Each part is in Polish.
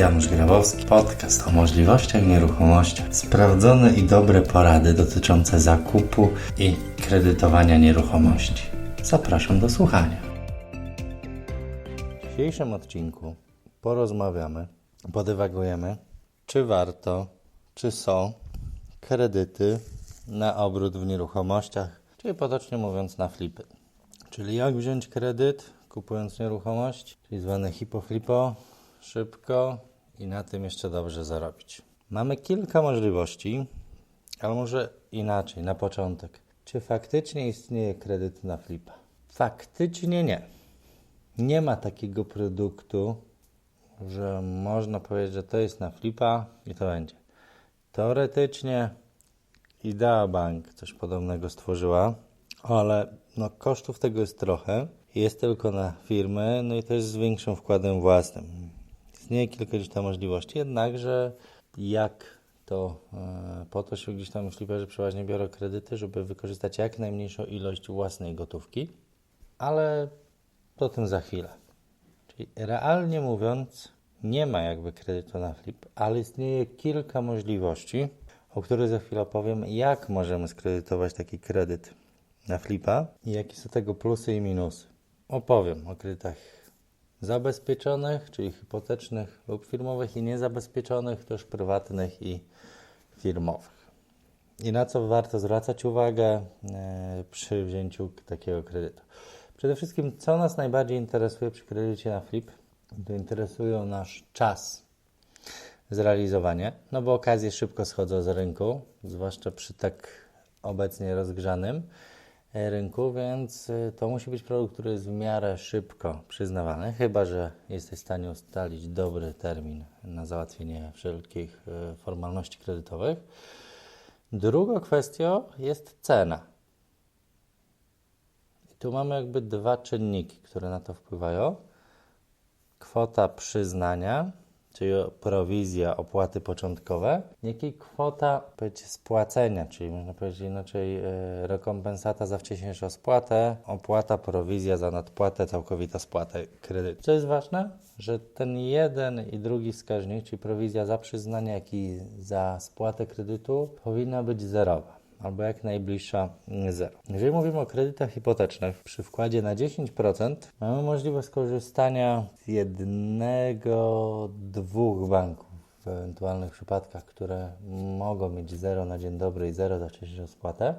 Janusz Grabowski, podcast o możliwościach nieruchomości. Sprawdzone i dobre porady dotyczące zakupu i kredytowania nieruchomości. Zapraszam do słuchania. W dzisiejszym odcinku porozmawiamy, podywagujemy, czy warto, czy są kredyty na obrót w nieruchomościach, czyli potocznie mówiąc na flipy. Czyli jak wziąć kredyt kupując nieruchomość, czyli zwane hipoflipo, szybko i na tym jeszcze dobrze zarobić. Mamy kilka możliwości, ale może inaczej, na początek. Czy faktycznie istnieje kredyt na flipa? Faktycznie nie. Nie ma takiego produktu, że można powiedzieć, że to jest na flipa i to będzie. Teoretycznie Idea Bank coś podobnego stworzyła, ale no, kosztów tego jest trochę. Jest tylko na firmy, no i to jest z większym wkładem własnym. Istnieje kilka gdzieś tam możliwości, jednakże jak to e, po to się gdzieś tam fliperzy przeważnie biorą kredyty, żeby wykorzystać jak najmniejszą ilość własnej gotówki, ale to tym za chwilę. Czyli realnie mówiąc, nie ma jakby kredytu na flip, ale istnieje kilka możliwości, o których za chwilę opowiem, jak możemy skredytować taki kredyt na flipa i jakie są tego plusy i minusy. Opowiem o kredytach zabezpieczonych, czyli hipotecznych lub firmowych i niezabezpieczonych, też prywatnych i firmowych. I na co warto zwracać uwagę e, przy wzięciu takiego kredytu. Przede wszystkim, co nas najbardziej interesuje przy kredycie na flip, to interesują nasz czas zrealizowanie, no bo okazje szybko schodzą z rynku, zwłaszcza przy tak obecnie rozgrzanym e, rynku, więc e, to musi być produkt, który jest w miarę szybko przyznawany, chyba że jesteś w stanie ustalić dobry termin na załatwienie wszelkich e, formalności kredytowych. Drugą kwestią jest cena. I tu mamy jakby dwa czynniki, które na to wpływają. Kwota przyznania czyli prowizja, opłaty początkowe, jak i kwota spłacenia, czyli można powiedzieć inaczej e, rekompensata za wcześniejszą spłatę, opłata, prowizja za nadpłatę, całkowita spłata kredytu. Co jest ważne, że ten jeden i drugi wskaźnik, czyli prowizja za przyznanie, jak i za spłatę kredytu, powinna być zerowa albo jak najbliższa zero. Jeżeli mówimy o kredytach hipotecznych, przy wkładzie na 10% mamy możliwość skorzystania z jednego, dwóch banków w ewentualnych przypadkach, które mogą mieć 0 na dzień dobry i 0 za wcześniejszą spłatę.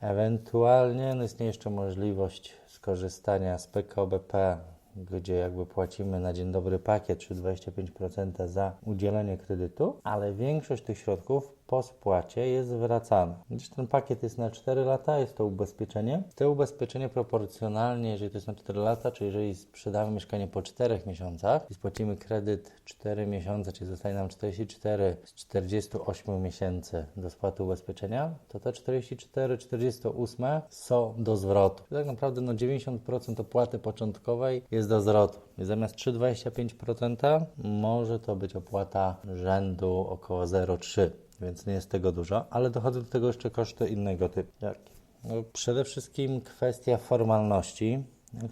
Ewentualnie no istnieje jeszcze możliwość skorzystania z PKOBP gdzie jakby płacimy na dzień dobry pakiet, czy 25% za udzielenie kredytu, ale większość tych środków po spłacie jest zwracana. Gdyż ten pakiet jest na 4 lata, jest to ubezpieczenie. To ubezpieczenie proporcjonalnie, jeżeli to jest na 4 lata, czy jeżeli sprzedamy mieszkanie po 4 miesiącach i spłacimy kredyt 4 miesiące, czyli zostaje nam 44 z 48 miesięcy do spłaty ubezpieczenia, to te 44, 48 są do zwrotu. Tak naprawdę no 90% opłaty początkowej jest do zwrotu. I zamiast 3,25% może to być opłata rzędu około 0,3% więc nie jest tego dużo, ale dochodzą do tego jeszcze koszty innego typu. Jakie? No, przede wszystkim kwestia formalności.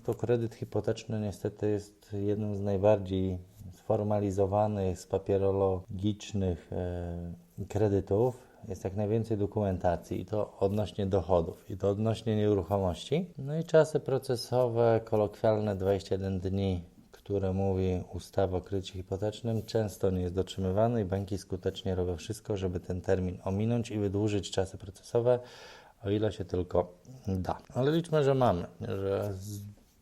To kredyt hipoteczny niestety jest jednym z najbardziej sformalizowanych, spapierologicznych e, kredytów. Jest jak najwięcej dokumentacji i to odnośnie dochodów i to odnośnie nieruchomości. No i czasy procesowe, kolokwialne 21 dni które mówi ustawa o kredycie hipotecznym, często nie jest dotrzymywany i banki skutecznie robią wszystko, żeby ten termin ominąć i wydłużyć czasy procesowe, o ile się tylko da. Ale liczmy, że mamy, że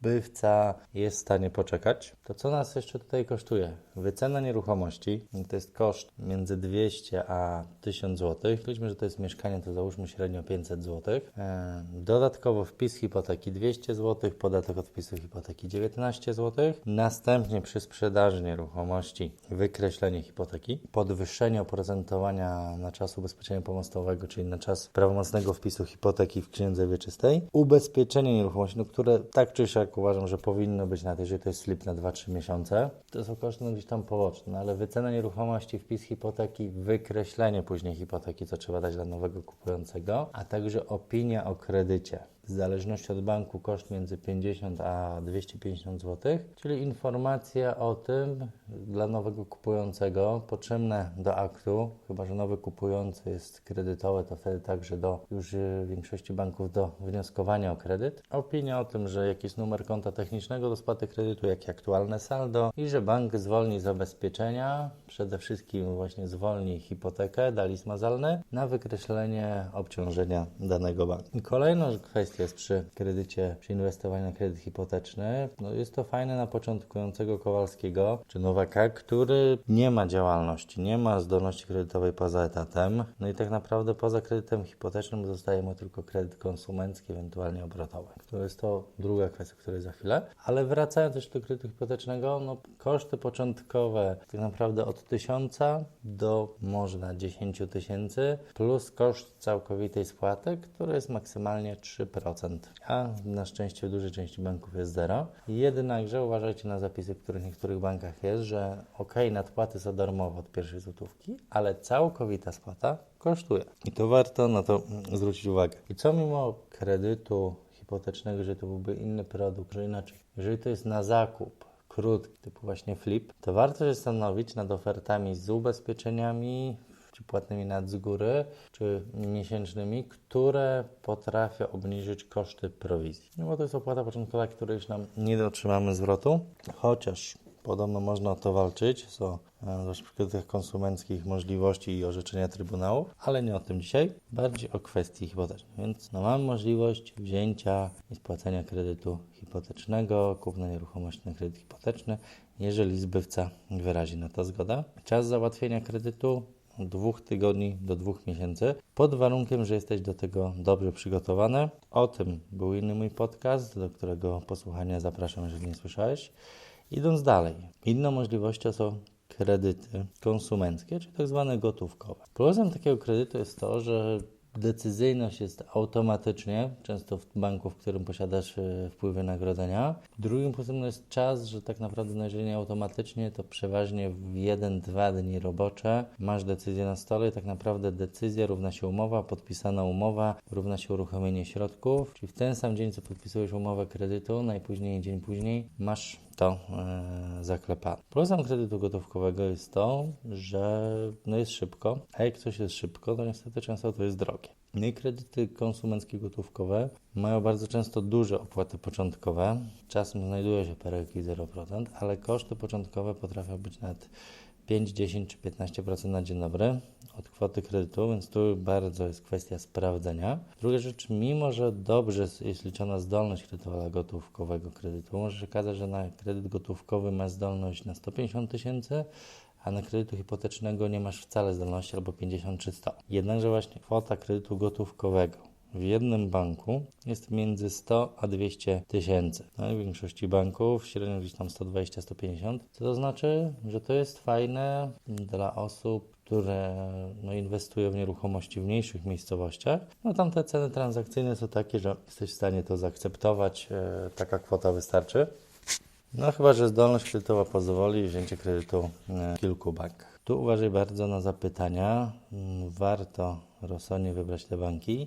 zbywca jest w stanie poczekać, to co nas jeszcze tutaj kosztuje? Wycena nieruchomości to jest koszt między 200 a 1000 zł. Liczmy, że to jest mieszkanie, to załóżmy średnio 500 zł. E, dodatkowo wpis hipoteki 200 zł, podatek od wpisu hipoteki 19 zł. Następnie przy sprzedaży nieruchomości wykreślenie hipoteki, podwyższenie oprocentowania na czas ubezpieczenia pomostowego, czyli na czas prawomocnego wpisu hipoteki w księdze wieczystej, ubezpieczenie nieruchomości, no, które tak czy siak uważam, że powinno być na to, jeżeli to jest slip na 2-3 miesiące. To są koszty no, gdzieś tam poboczne, no, ale wycena nieruchomości, wpis hipoteki, wykreślenie później hipoteki, co trzeba dać dla nowego kupującego, a także opinia o kredycie. W zależności od banku koszt między 50 a 250 zł, czyli informacja o tym dla nowego kupującego potrzebne do aktu, chyba że nowy kupujący jest kredytowy, to wtedy także do już y, większości banków do wnioskowania o kredyt. Opinia o tym, że jaki jest numer konta technicznego do spłaty kredytu, jakie aktualne saldo i że bank zwolni zabezpieczenia, przede wszystkim właśnie zwolni hipotekę, dali zmazalny na wykreślenie obciążenia danego banku. I kolejna kwestia jest przy kredycie, przy inwestowaniu na kredyt hipoteczny. No jest to fajne na początkującego Kowalskiego czy Nowaka, który nie ma działalności, nie ma zdolności kredytowej poza etatem. No i tak naprawdę poza kredytem hipotecznym zostaje mu tylko kredyt konsumencki, ewentualnie obrotowy. To jest to druga kwestia, o której za chwilę. Ale wracając też do kredytu hipotecznego, no koszty początkowe tak naprawdę od 1000 do można 10 tysięcy plus koszt całkowitej spłaty, który jest maksymalnie 3%, a na szczęście w dużej części banków jest zero. Jednakże uważajcie na zapisy, które w niektórych bankach jest, że ok, nadpłaty są darmowe od pierwszej złotówki, ale całkowita spłata kosztuje. I to warto na to zwrócić uwagę. I co mimo kredytu hipotecznego, że to byłby inny produkt, że inaczej, jeżeli to jest na zakup, krótki, typu właśnie flip, to warto się zastanowić nad ofertami z ubezpieczeniami, czy płatnymi nad z góry, czy miesięcznymi, które potrafią obniżyć koszty prowizji. No bo to jest opłata początkowa, której już nam nie dotrzymamy zwrotu, chociaż podobno można o to walczyć, są e, tych konsumenckich możliwości i orzeczenia Trybunału, ale nie o tym dzisiaj, bardziej o kwestii hipotecznej. Więc no, możliwość wzięcia i spłacenia kredytu hipotecznego, kupna nieruchomości na kredyt hipoteczny, jeżeli zbywca wyrazi na to zgodę. Czas załatwienia kredytu dwóch tygodni do dwóch miesięcy, pod warunkiem, że jesteś do tego dobrze przygotowany. O tym był inny mój podcast, do którego posłuchania zapraszam, jeżeli nie słyszałeś. Idąc dalej, inną możliwością są kredyty konsumenckie, czyli tak zwane gotówkowe. Plusem takiego kredytu jest to, że decyzyjność jest automatycznie, często w banku, w którym posiadasz e, wpływ wynagrodzenia. Drugim plusem jest czas, że tak naprawdę, no jeżeli nie automatycznie, to przeważnie w 1-2 dni robocze masz decyzję na stole i tak naprawdę decyzja równa się umowa, podpisana umowa równa się uruchomienie środków, czyli w ten sam dzień, co podpisujesz umowę kredytu, najpóźniej dzień później masz to e, zaklepane. Plusem kredytu gotówkowego jest to, że no jest szybko, a jak coś jest szybko, to niestety często to jest drogie. No kredyty konsumenckie gotówkowe mają bardzo często duże opłaty początkowe. Czasem znajduje się perełki 0%, ale koszty początkowe potrafią być nawet 5, 10 czy 15% na dzień dobry od kwoty kredytu, więc tu bardzo jest kwestia sprawdzenia. Druga rzecz, mimo że dobrze jest liczona zdolność kredytowa gotówkowego kredytu, może się okazać, że na kredyt gotówkowy masz zdolność na 150 tysięcy, a na kredytu hipotecznego nie masz wcale zdolności albo 50 czy 100. Jednakże właśnie kwota kredytu gotówkowego w jednym banku jest między 100 a 200 tysięcy. No, w większości banków średnio gdzieś tam 120-150, co to znaczy, że to jest fajne dla osób, które no, inwestują w nieruchomości w mniejszych miejscowościach. No tam te ceny transakcyjne są takie, że jesteś w stanie to zaakceptować, e, taka kwota wystarczy. No chyba, że zdolność kredytowa pozwoli wzięcie kredytu w kilku bankach. Tu uważaj bardzo na zapytania. Mm, warto rozsądnie wybrać te banki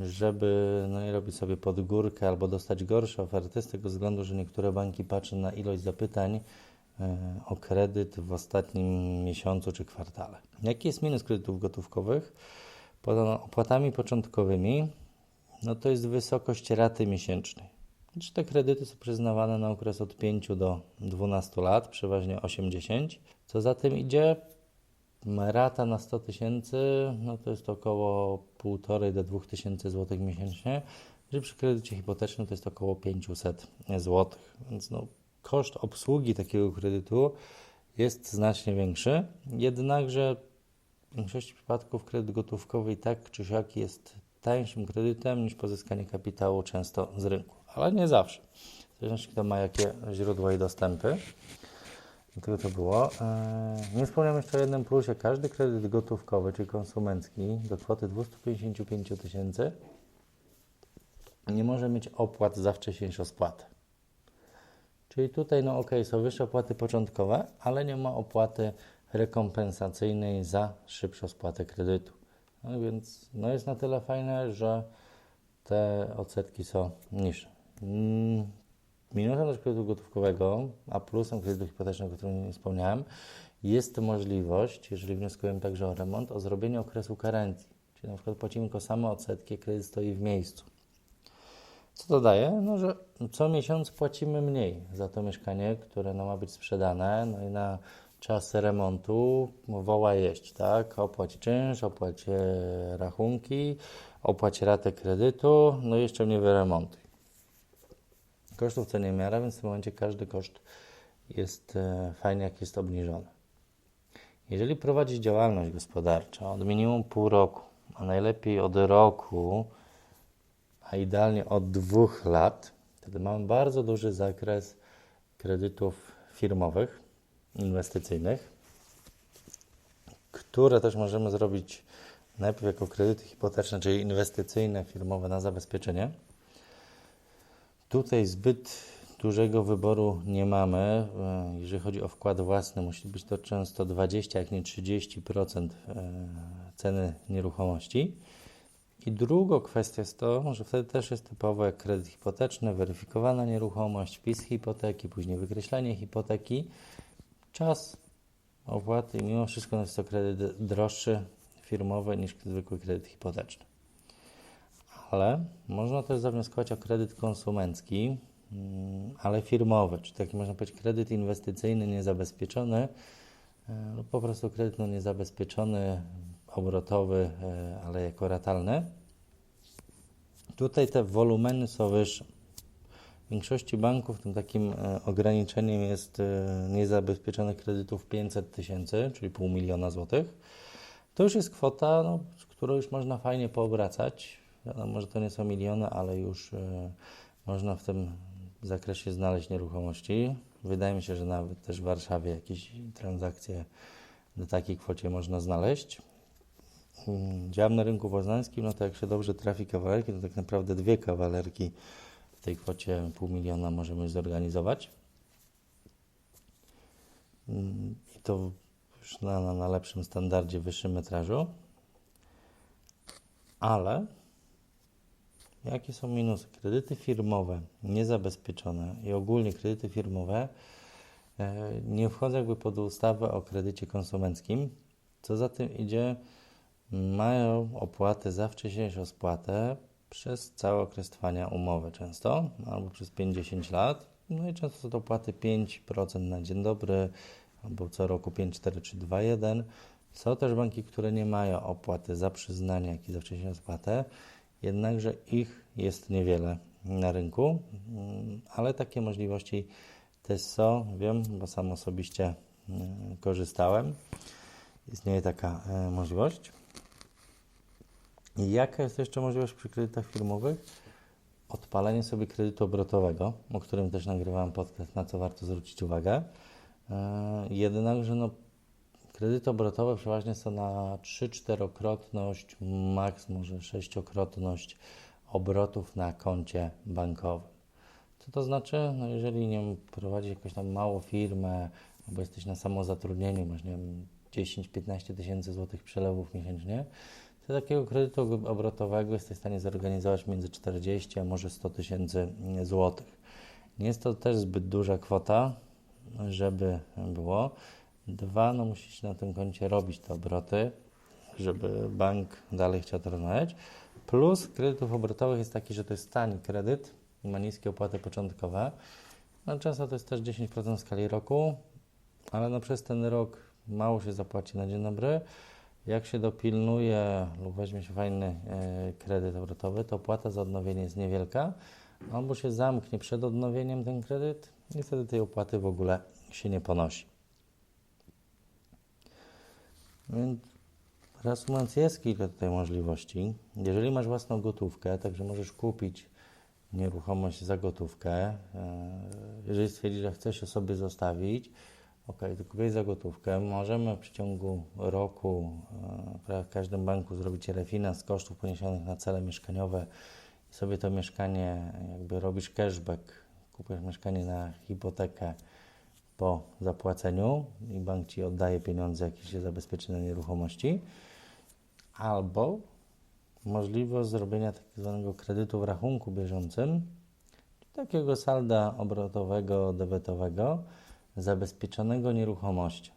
żeby no nie robić sobie pod górkę albo dostać gorsze oferty, z tego względu, że niektóre banki patrzą na ilość zapytań e, o kredyt w ostatnim miesiącu czy kwartale. Jaki jest minus kredytów gotówkowych? Poza opłatami początkowymi, no to jest wysokość raty miesięcznej. Znaczy te kredyty są przyznawane na okres od 5 do 12 lat, przeważnie 8-10. Co za tym idzie, Rata na 100 tysięcy, no to jest około 1,5 do 2 tysięcy złotych miesięcznie, że przy kredycie hipotecznym to jest około 500 złotych, więc no, koszt obsługi takiego kredytu jest znacznie większy, jednakże w większości przypadków kredyt gotówkowy i tak czy siak jest tańszym kredytem niż pozyskanie kapitału często z rynku, ale nie zawsze. W zależności kto ma jakie źródła i dostępy. Dlatego to było. E, nie wspomniałem jeszcze o jednym plusie. Każdy kredyt gotówkowy, czyli konsumencki, do kwoty 255 tysięcy nie może mieć opłat za wcześniejszą spłatę. Czyli tutaj, no ok, są wyższe opłaty początkowe, ale nie ma opłaty rekompensacyjnej za szybszą spłatę kredytu. No więc no jest na tyle fajne, że te odsetki są niższe. Mm, Minusem też kredytu gotówkowego, a plusem kredytu hipotecznego, o którym wspomniałem, jest możliwość, jeżeli wnioskujemy także o remont, o zrobienie okresu karencji. Czyli na przykład płacimy tylko same odsetki, kredyt stoi w miejscu. Co to daje? No, że co miesiąc płacimy mniej za to mieszkanie, które no, ma być sprzedane, no i na czas remontu woła jeść, tak? Opłać czynsz, opłać e, rachunki, opłać ratę kredytu, no i jeszcze mnie wyremontuj. Kosztów nie miara, więc w tym momencie każdy koszt jest e, fajnie, jak jest obniżony. Jeżeli prowadzisz działalność gospodarczą od minimum pół roku, a najlepiej od roku, a idealnie od dwóch lat, wtedy mamy bardzo duży zakres kredytów firmowych, inwestycyjnych, które też możemy zrobić najpierw jako kredyty hipoteczne, czyli inwestycyjne, firmowe na zabezpieczenie. Tutaj zbyt dużego wyboru nie mamy. E, jeżeli chodzi o wkład własny, musi być to często 20, jak nie 30% e, ceny nieruchomości. I druga kwestia jest to, że wtedy też jest typowo jak kredyt hipoteczny, weryfikowana nieruchomość, wpis hipoteki, później wykreślenie hipoteki, czas opłaty i mimo wszystko jest to kredyt droższy firmowy niż zwykły kredyt hipoteczny. Ale można też zawnioskować o kredyt konsumencki, mm, ale firmowy, czy taki można powiedzieć kredyt inwestycyjny niezabezpieczony e, lub po prostu kredyt no, niezabezpieczony, obrotowy, e, ale jako ratalny. Tutaj te wolumeny są wyższe. W większości banków tym takim e, ograniczeniem jest niezabezpieczonych kredytów 500 tysięcy, czyli pół miliona złotych. To już jest kwota, no, którą już można fajnie poobracać. Wiadomo, że to nie są miliony, ale już można w tym zakresie znaleźć nieruchomości. Wydaje mi się, że nawet też w Warszawie jakieś transakcje do takiej kwocie można znaleźć. Mm, działam na rynku poznańskim, no to jak się dobrze trafi kawalerki, to tak naprawdę dwie kawalerki w tej kwocie pół miliona możemy zorganizować. Mm, I to już na, na, na lepszym standardzie, wyższym metrażu. Ale jakie są minusy? Kredyty firmowe niezabezpieczone i ogólnie kredyty firmowe e, nie wchodzą jakby pod ustawę o kredycie konsumenckim. Co za tym idzie, mają opłatę za wcześniejszą spłatę przez cały okres trwania umowy często, albo przez 50 lat. No i często są to opłaty 5% na dzień dobry, albo co roku 5, 4 czy 2, 1. Są też banki, które nie mają opłaty za przyznanie, jak i za wcześniejszą spłatę, jednakże ich jest niewiele na rynku, mm, ale takie możliwości też są, wiem, bo sam osobiście mm, korzystałem. Istnieje taka e, możliwość. Jaka jest jeszcze możliwość przy kredytach firmowych? Odpalenie sobie kredytu obrotowego, o którym też nagrywałem podcast, na co warto zwrócić uwagę. E, jednakże no, kredyty obrotowe przeważnie są na 3-4-krotność, maks może 6-krotność obrotów na koncie bankowym. Co to znaczy? No jeżeli nie prowadzisz jakąś tam małą firmę, albo jesteś na samozatrudnieniu, masz nie wiem, 10-15 tysięcy złotych przelewów miesięcznie, to takiego kredytu obrotowego jesteś w stanie zorganizować między 40 a może 100 tysięcy złotych. Nie jest to też zbyt duża kwota, żeby było. Dwa, no musisz na tym koncie robić te obroty, żeby bank dalej chciał to rozmawiać. Plus kredytów obrotowych jest taki, że to jest tani kredyt, ma niskie opłaty początkowe. No, często to jest też 10% w skali roku, ale no przez ten rok mało się zapłaci na dzień dobry. Jak się dopilnuje lub weźmie się fajny e, kredyt obrotowy, to opłata za odnowienie jest niewielka, albo się zamknie przed odnowieniem ten kredyt i wtedy tej opłaty w ogóle się nie ponosi. Więc reasumując, jest kilka tutaj możliwości. Jeżeli masz własną gotówkę, także możesz kupić nieruchomość za gotówkę. E, jeżeli stwierdzisz, że chcesz ją sobie zostawić, ok, to kupię za gotówkę. Możemy w przeciągu roku e, w każdym banku zrobić refinans kosztów poniesionych na cele mieszkaniowe i sobie to mieszkanie jakby robisz cashback, kupujesz mieszkanie na hipotekę po zapłaceniu i bank Ci oddaje pieniądze, jakieś się zabezpieczy na nieruchomości, albo możliwość zrobienia tak zwanego kredytu w rachunku bieżącym, takiego salda obrotowego, debetowego, zabezpieczonego nieruchomością.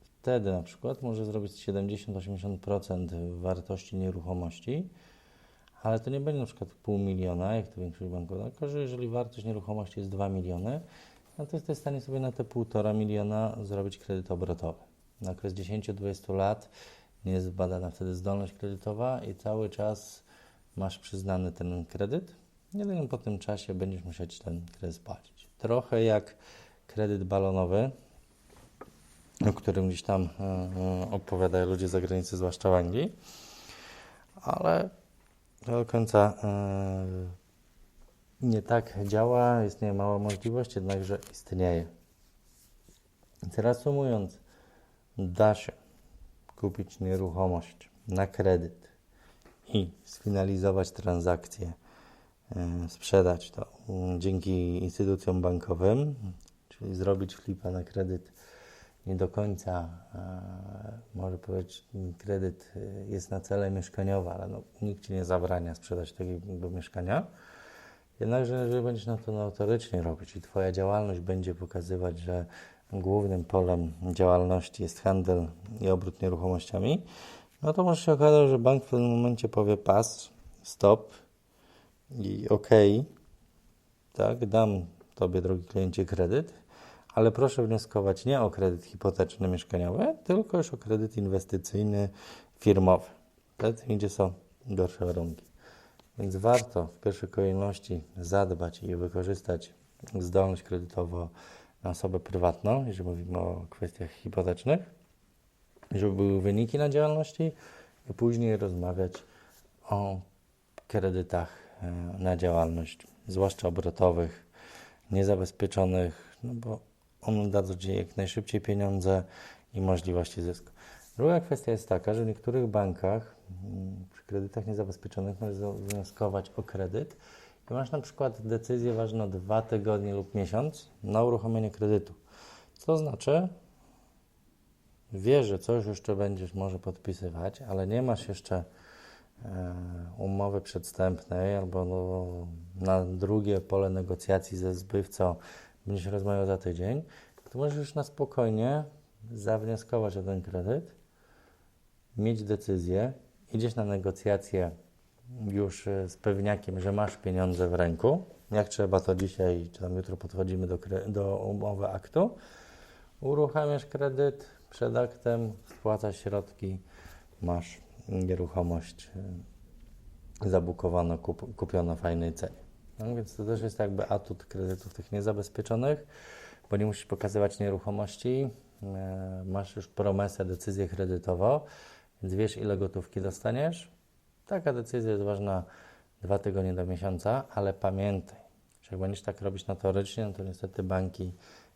Wtedy na przykład może zrobić 70-80% wartości nieruchomości, ale to nie będzie na przykład pół miliona, jak to większość banków, tylko że jeżeli wartość nieruchomości jest 2 miliony, no to jesteś w stanie sobie na te 1,5 miliona zrobić kredyt obrotowy. Na okres 10-20 lat nie jest badana wtedy zdolność kredytowa i cały czas masz przyznany ten kredyt. Jedynie po tym czasie będziesz musieć ten kredyt spłacić. Trochę jak kredyt balonowy, o którym gdzieś tam e, e, opowiadają ludzie z zagranicy, zwłaszcza w Anglii, ale do końca e, nie tak działa, istnieje mała możliwość, jednakże istnieje. Więc reasumując, da się kupić nieruchomość na kredyt i sfinalizować transakcję, sprzedać to dzięki instytucjom bankowym, czyli zrobić flipa na kredyt nie do końca, może powiedzieć, kredyt e, jest na cele mieszkaniowe, ale no, nikt Ci nie zabrania sprzedać takiego mieszkania. Jednakże, jeżeli będziesz na to notorycznie robić i Twoja działalność będzie pokazywać, że głównym polem działalności jest handel i obrót nieruchomościami, no to może się okazać, że bank w pewnym momencie powie pas, stop i ok, tak, dam Tobie, drogi kliencie, kredyt, ale proszę wnioskować nie o kredyt hipoteczny mieszkaniowy, tylko już o kredyt inwestycyjny firmowy. Wtedy, gdzie są gorsze warunki. Więc warto w pierwszej kolejności zadbać i wykorzystać zdolność kredytową na osobę prywatną, jeżeli mówimy o kwestiach hipotecznych, żeby były wyniki na działalności i później rozmawiać o kredytach e, na działalność, zwłaszcza obrotowych, niezabezpieczonych, no bo one dadzą Ci jak najszybciej pieniądze i możliwości zysku. Druga kwestia jest taka, że w niektórych bankach mm, przy kredytach niezabezpieczonych możesz wnioskować o kredyt i masz na przykład decyzję ważną dwa tygodnie lub miesiąc na uruchomienie kredytu. Co znaczy, wiesz, że coś jeszcze będziesz może podpisywać, ale nie masz jeszcze e, umowy przedstępnej albo no, na drugie pole negocjacji ze zbywcą będziesz rozmawiał za tydzień, to możesz już na spokojnie zawnioskować o ten kredyt, mieć decyzję, idziesz na negocjacje już e, z pewniakiem, że masz pieniądze w ręku. Jak trzeba, to dzisiaj czy tam jutro podchodzimy do, do umowy aktu. Uruchamiasz kredyt, przed aktem spłacasz środki, masz nieruchomość e, zabukowaną, kup, kupiono w fajnej cenie. No, więc to też jest jakby atut kredytów tych niezabezpieczonych, bo nie musisz pokazywać nieruchomości, e, masz już promesę, decyzję kredytową, więc wiesz ile gotówki dostaniesz. Taka decyzja jest ważna dwa tygodnie do miesiąca, ale pamiętaj, że jak będziesz tak robić notorycznie, no to niestety banki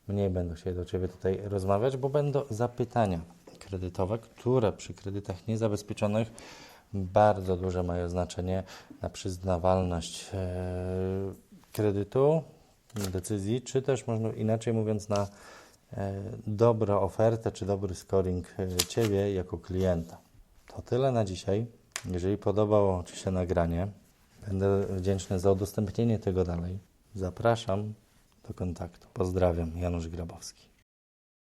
mniej będą się do Ciebie tutaj rozmawiać, bo będą zapytania kredytowe, które przy kredytach niezabezpieczonych bardzo duże mają znaczenie na przyznawalność e, kredytu, decyzji, czy też można inaczej mówiąc na e, dobrą ofertę, czy dobry scoring e, Ciebie jako klienta. To tyle na dzisiaj. Jeżeli podobało Ci się nagranie, będę wdzięczny za udostępnienie tego dalej. Zapraszam do kontaktu. Pozdrawiam, Janusz Grabowski.